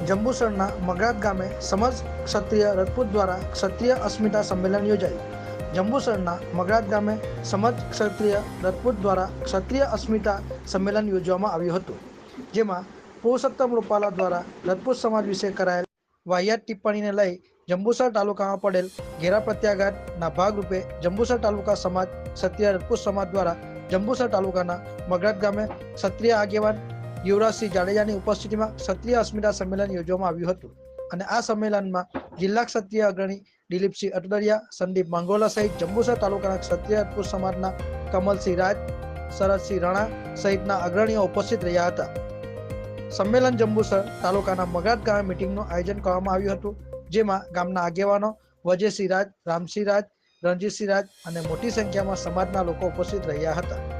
જંબુસરના મગરાત ગામે સમજ ક્ષત્રિય રજપૂત દ્વારા ક્ષત્રિય અસ્મિતા સંમેલન યોજાયું. જંબુસરના મગરાત ગામે સમજ ક્ષત્રિય રજપૂત દ્વારા ક્ષત્રિય અસ્મિતા સંમેલન યોજવામાં આવ્યું હતું, જેમાં પુરુષોત્તમ રૂપાલા દ્વારા રજપૂત સમાજ વિશે કરાયેલ વાહિયાત ટિપ્પણીને લઈ જંબુસર તાલુકામાં પડેલ ઘેરા પ્રત્યાઘાતના ભાગરૂપે જંબુસર તાલુકા સમાજ ક્ષત્રિય રજપૂત સમાજ દ્વારા જંબુસર તાલુકાના મગરાત ગામે ક્ષત્રિય આગેવાન યુવરાજસિંહ જાડેજાની ઉપસ્થિતિમાં ક્ષત્રિય અસ્મિતા સંમેલન યોજવામાં આવ્યું હતું. અને આ સંમેલનમાં જિલ્લા ક્ષત્રિય અગ્રણી દિલીપસિંહ અટદરિયા, સંદીપ માંગોલા સહિત જંબુસર તાલુકાના ક્ષત્રિય અટપુર સમાજના કમલસિંહ રાજ, શરદસિંહ રણા સહિતના અગ્રણીઓ ઉપસ્થિત રહ્યા હતા. સંમેલન જંબુસર તાલુકાના મગરાત ગામે મિટિંગનું આયોજન કરવામાં આવ્યું હતું, જેમાં ગામના આગેવાનો વજયસિંહ રાજ, રામસિંહ રાજ, રણજીતસિંહ રાજ અને મોટી સંખ્યામાં સમાજના લોકો ઉપસ્થિત રહ્યા હતા.